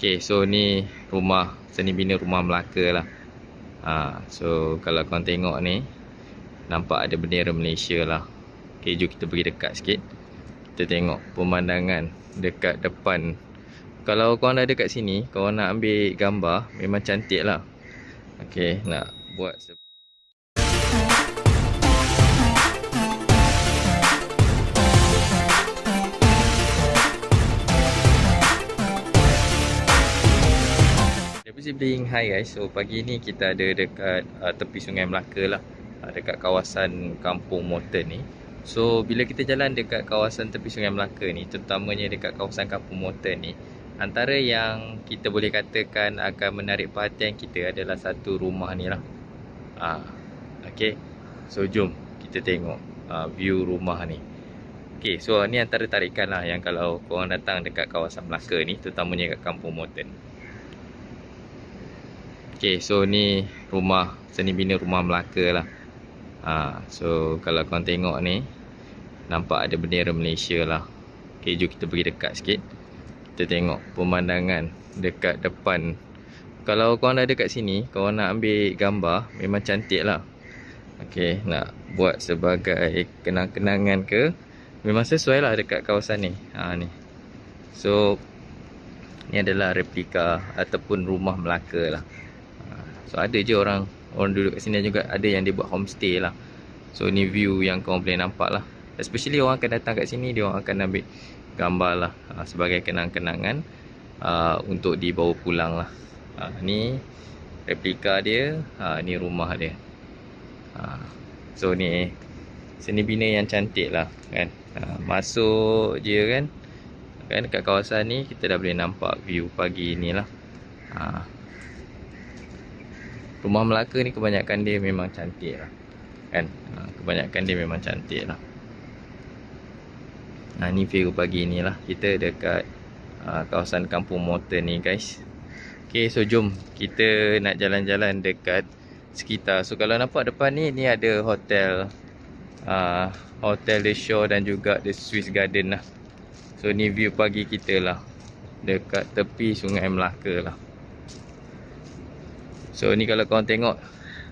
Okay, so ni rumah seni bina rumah Melaka lah. Ha, so kalau korang tengok ni nampak ada bendera Malaysia lah. Okay, jom kita pergi dekat sikit. Kita tengok pemandangan dekat depan. Kalau korang dah dekat sini, korang nak ambil gambar, memang cantik lah. Okay, nak buat se- Everything hi guys. So pagi ni kita ada dekat uh, tepi Sungai Melaka lah. Uh, dekat kawasan Kampung Moten ni. So bila kita jalan dekat kawasan tepi Sungai Melaka ni, terutamanya dekat kawasan Kampung Moten ni, antara yang kita boleh katakan akan menarik perhatian kita adalah satu rumah ni lah. Uh, okay. So jom kita tengok uh, view rumah ni. Okay, so ni antara tarikan lah yang kalau korang datang dekat kawasan Melaka ni, terutamanya dekat Kampung Moten. Okay, so ni rumah seni bina rumah Melaka lah. Ha, so kalau korang tengok ni nampak ada bendera Malaysia lah. Okay, jom kita pergi dekat sikit. Kita tengok pemandangan dekat depan. Kalau korang dah dekat sini, korang nak ambil gambar, memang cantik lah. Okay, nak buat sebagai kenang-kenangan ke, memang sesuai lah dekat kawasan ni. Ha, ni. So, ni adalah replika ataupun rumah Melaka lah. So ada je orang orang duduk kat sini juga ada yang dia buat homestay lah. So ni view yang kau boleh nampak lah. Especially orang akan datang kat sini dia orang akan ambil gambar lah uh, sebagai kenang-kenangan uh, untuk dibawa pulang lah. Uh, ni replika dia, uh, ni rumah dia. Uh, so ni seni bina yang cantik lah kan. Uh, masuk je kan. Kan dekat kawasan ni kita dah boleh nampak view pagi ni lah. Uh, Rumah Melaka ni kebanyakan dia memang cantik lah. Kan? Ha, Kebanyakan dia memang cantik lah. Ha, Ni view pagi ni lah. Kita dekat uh, Kawasan Kampung Motor ni guys. Okay so jom Kita nak jalan-jalan dekat Sekitar. So kalau nampak depan ni Ni ada hotel. Uh, Hotel The Shore dan juga The Swiss Garden lah. So ni view pagi kita lah. Dekat tepi Sungai Melaka lah So ni kalau korang tengok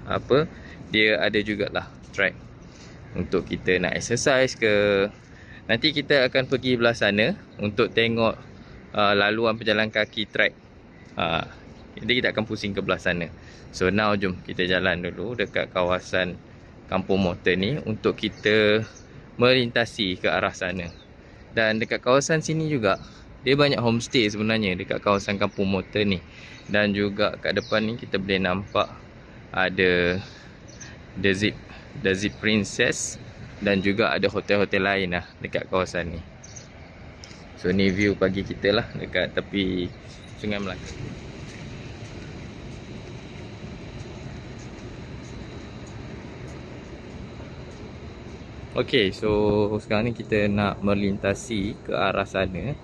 apa dia ada jugalah track untuk kita nak exercise ke nanti kita akan pergi belah sana untuk tengok uh, laluan pejalan kaki track. Uh, jadi kita akan pusing ke belah sana. So now jom kita jalan dulu dekat kawasan Kampung Motor ni untuk kita melintasi ke arah sana. Dan dekat kawasan sini juga dia banyak homestay sebenarnya dekat kawasan Kampung Motor ni. Dan juga kat depan ni kita boleh nampak ada The Zip The Zip Princess dan juga ada hotel-hotel lain lah dekat kawasan ni. So ni view pagi kita lah dekat tepi Sungai Melaka. Ok, so sekarang ni kita nak melintasi ke arah sana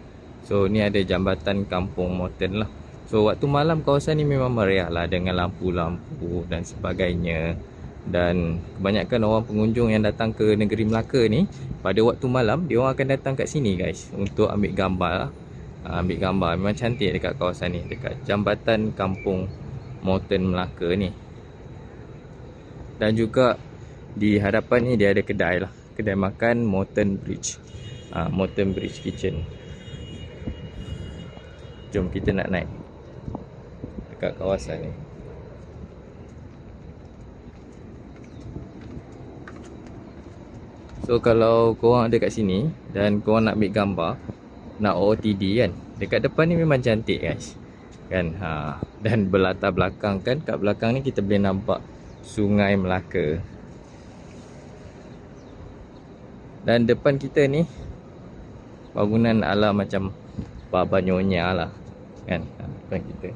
So ni ada jambatan kampung Moten lah. So waktu malam kawasan ni memang meriah lah dengan lampu-lampu dan sebagainya. Dan kebanyakan orang pengunjung yang datang ke negeri Melaka ni Pada waktu malam dia orang akan datang kat sini guys Untuk ambil gambar lah. Ah, Ambil gambar. Memang cantik dekat kawasan ni Dekat jambatan kampung Mountain Melaka ni. Dan juga di hadapan ni dia ada kedai lah. Kedai makan Mountain Bridge. Uh, Mountain Bridge Kitchen Jom kita nak naik dekat kawasan ni. So kalau korang ada kat sini dan korang nak ambil gambar, nak OOTD kan, dekat depan ni memang cantik guys. Kan? Ha. Dan berlatar belakang kan, kat belakang ni kita boleh nampak Sungai Melaka. Dan depan kita ni bangunan ala macam Baba Nyonya lah. Kan? Ha, depan kita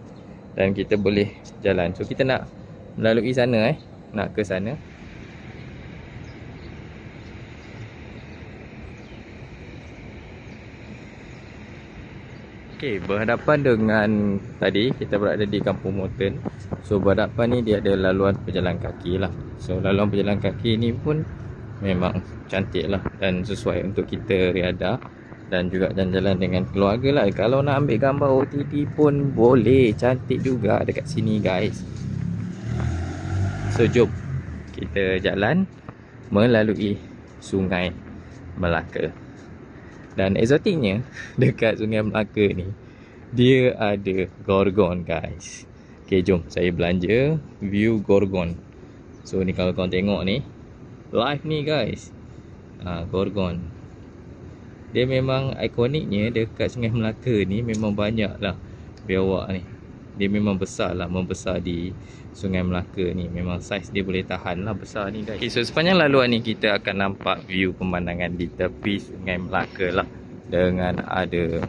dan kita boleh jalan. So kita nak melalui sana eh, nak ke sana. Okey, berhadapan dengan tadi kita berada di Kampung Moten. So berhadapan ni dia ada laluan pejalan kaki lah. So laluan pejalan kaki ni pun memang cantik lah dan sesuai untuk kita riadah dan juga jalan-jalan dengan keluarga lah. Kalau nak ambil gambar OTT pun boleh cantik juga dekat sini guys. So jom kita jalan melalui sungai Melaka. Dan exotiknya dekat sungai Melaka ni dia ada gorgon guys. Ok jom saya belanja view gorgon. So ni kalau korang tengok ni live ni guys. Uh, gorgon dia memang ikoniknya dekat Sungai Melaka ni memang banyak lah biawak ni. Dia memang besar lah membesar di Sungai Melaka ni. Memang saiz dia boleh tahan lah besar ni guys. Okay, so sepanjang laluan ni kita akan nampak view pemandangan di tepi Sungai Melaka lah. Dengan ada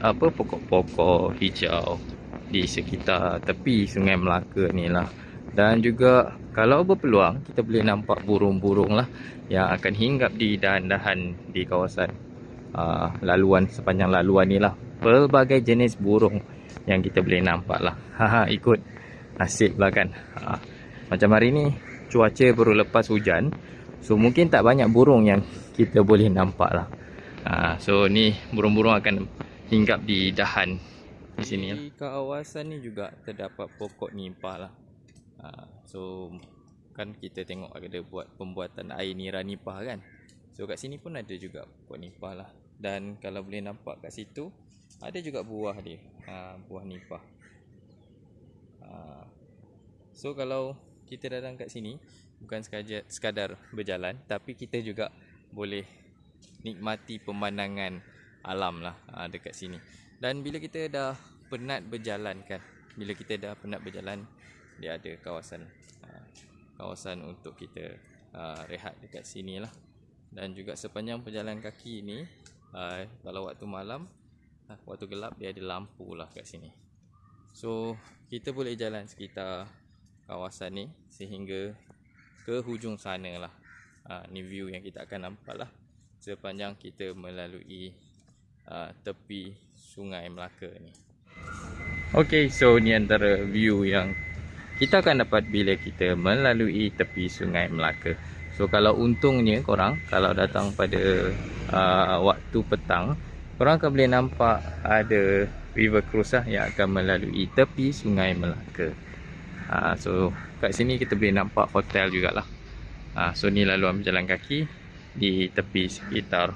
apa pokok-pokok hijau di sekitar tepi Sungai Melaka ni lah. Dan juga kalau berpeluang kita boleh nampak burung-burung lah yang akan hinggap di dahan-dahan di kawasan uh, laluan sepanjang laluan ni lah. Pelbagai jenis burung yang kita boleh nampak lah. Haha ikut nasib lah kan. Uh, macam hari ni cuaca baru lepas hujan so mungkin tak banyak burung yang kita boleh nampak lah. Uh, so ni burung-burung akan hinggap di dahan di sini lah. di kawasan ni juga terdapat pokok nipah lah. Uh, so kan kita tengok ada buat pembuatan air nira nipah kan So kat sini pun ada juga pokok nipah lah. Dan kalau boleh nampak kat situ Ada juga buah dia. Ha, Buah nipah. Ha. So kalau kita datang kat sini Bukan sekadar, sekadar berjalan Tapi kita juga boleh nikmati pemandangan alam lah ha, dekat sini. Dan bila kita dah penat berjalan kan Bila kita dah penat berjalan Dia ada kawasan ha, Kawasan untuk kita ha, rehat dekat sini lah dan juga sepanjang perjalanan kaki ini uh, kalau waktu malam uh, waktu gelap dia ada lampu lah kat sini. So kita boleh jalan sekitar kawasan ni sehingga ke hujung sana lah. Uh, ni view yang kita akan nampak lah sepanjang kita melalui uh, tepi sungai Melaka ni. Ok so ni antara view yang kita akan dapat bila kita melalui tepi sungai Melaka So kalau untungnya korang kalau datang pada uh, waktu petang korang akan boleh nampak ada river cruise lah yang akan melalui tepi sungai Melaka. Uh, so kat sini kita boleh nampak hotel jugalah. Uh, so ni laluan berjalan kaki di tepi sekitar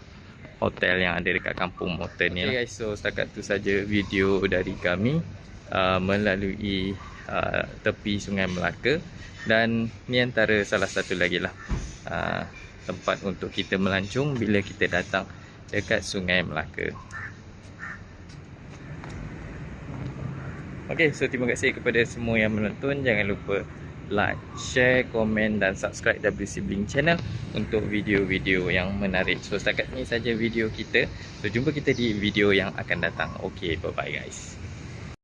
hotel yang ada dekat kampung motor ni. Okay lah. guys, so setakat tu saja video dari kami uh, melalui uh, tepi sungai Melaka dan ni antara salah satu lagi lah uh, tempat untuk kita melancung bila kita datang dekat Sungai Melaka. Okey, so terima kasih kepada semua yang menonton. Jangan lupa like, share, komen dan subscribe WC Bling channel untuk video-video yang menarik. So setakat ni saja video kita. So jumpa kita di video yang akan datang. Okey, bye-bye guys.